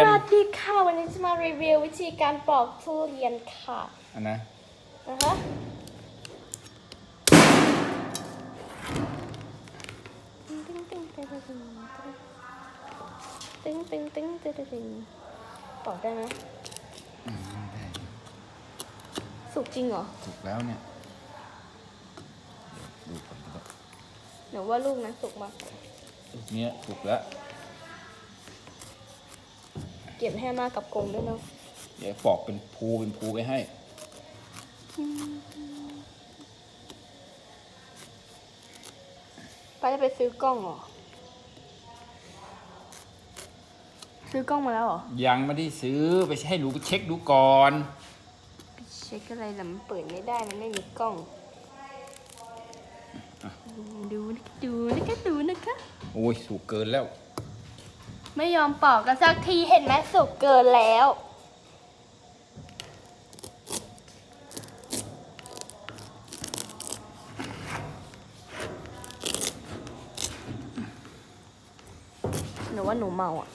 ยน สวัสดีค่ะ วันนี้จะมารีวิววิธีการปอกทุเรียนค่ะอันนะนะคะตึ้งตึ้งตึ้งตึ้งตึ้งตึ้งตึ้งตึ้งตึ้งตึ้งปอกได้ไหมอืมได้สุกจริงเหรอถูกแล้วเนี่ยดูก่อนดูก่อนหนูว่าลูกนั้นสุกมาก ลูกเนี้ยถูกแล้ว เก็บให้มากับกรงด้วยเนาะเดี๋ยวปอกเป็นภูเป็นภูไปให้ป้าจะไปซื้อกล้องเหรอ ซื้อกล้องมาแล้วเหรอ ยังไม่ได้ซื้อไปให้หนูเช็คดูก่อน เช็คอะไรล่ะมันเปิดไม่ได้มันไม่มีกล้อง ดูนะคะดูนะคะดูนะคะ โอ้ยสูกเกินแล้ว ไม่ยอมปอกกันสักทีเห็นไหมสุกเกินแล้ว หนูว่าหนูเมาอะ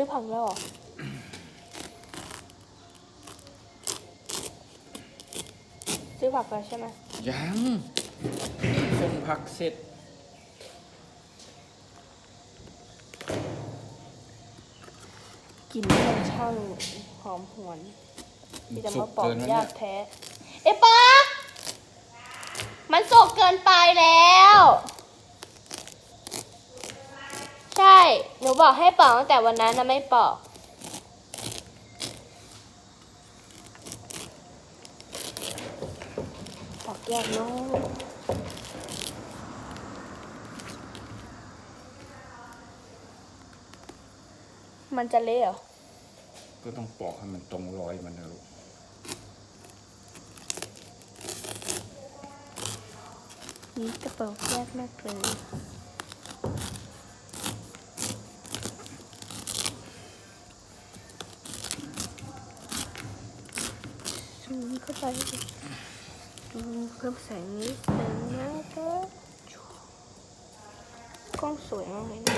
ซื้อผักแล้วเหรอซื้อผักแล้วใช่ไหมยังส่งผักเสร็จกลินนี่มันช่างหอมหวนที่จะสุมากปอกเกินแล้วยาเนี่ยกแท้ เอ๊ะป๊ามันสุกเกินไปแล้ว หนูบอกให้ปอกตั้งแต่วันนั้นนะไม่ปอก ปอกแยกเน้องมันจะเละเหรอ ก็ต้องปอกให้มันตรงรอยมันนะลูกนี่กระเป๋าแยกมากเลย ข้าไปดูเพิ่มแสงนิดนึงนะครับกล้องสวยมากเลยนะ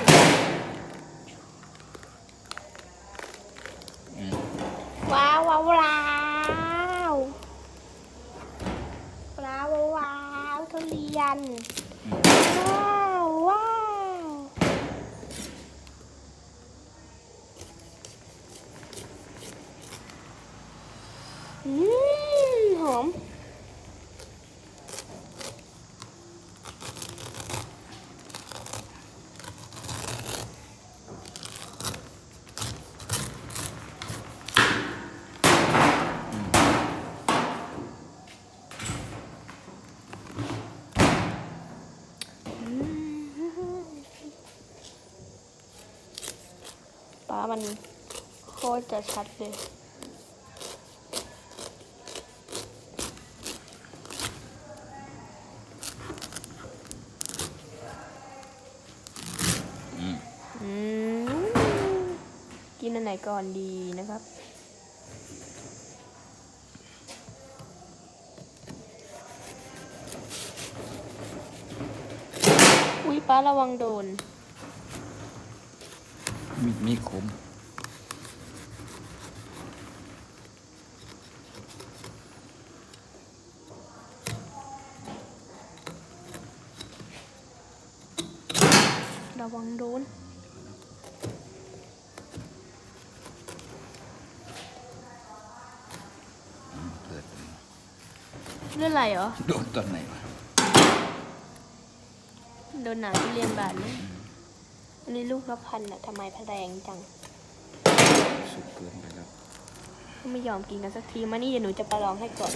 ว้าวว้าวว้าวว้าวว้าวทุเรียน ว้าวว้าวอืมหอม ป้ามันโคตรจะชัดเลยกินอันไหนก่อนดีนะครับ อุ้ยป้าระวังโดน มีดมีคมระวังโดนเกิดเรื่องอะไรเหรอ โดนตอนไหนวะ โดนหนังเรียนบาดเลย อันนี้ลูกละพันอะทำไมแพแรงจัง สุกเกินไปแล้วไม่ยอมกินกันสักทีมานี่เดี๋ยวหนูจะไปลองให้ก่อน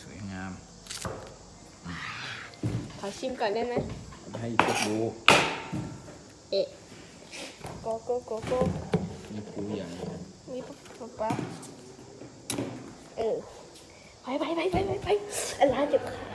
สวยงาม ขอชิมก่อนได้ไหมให้พวกดูเอ๊ะโกโก้โกโก้มีภูอย่าง มีปุ๊บปุ๊บปั๊บ العاجب، خلاص.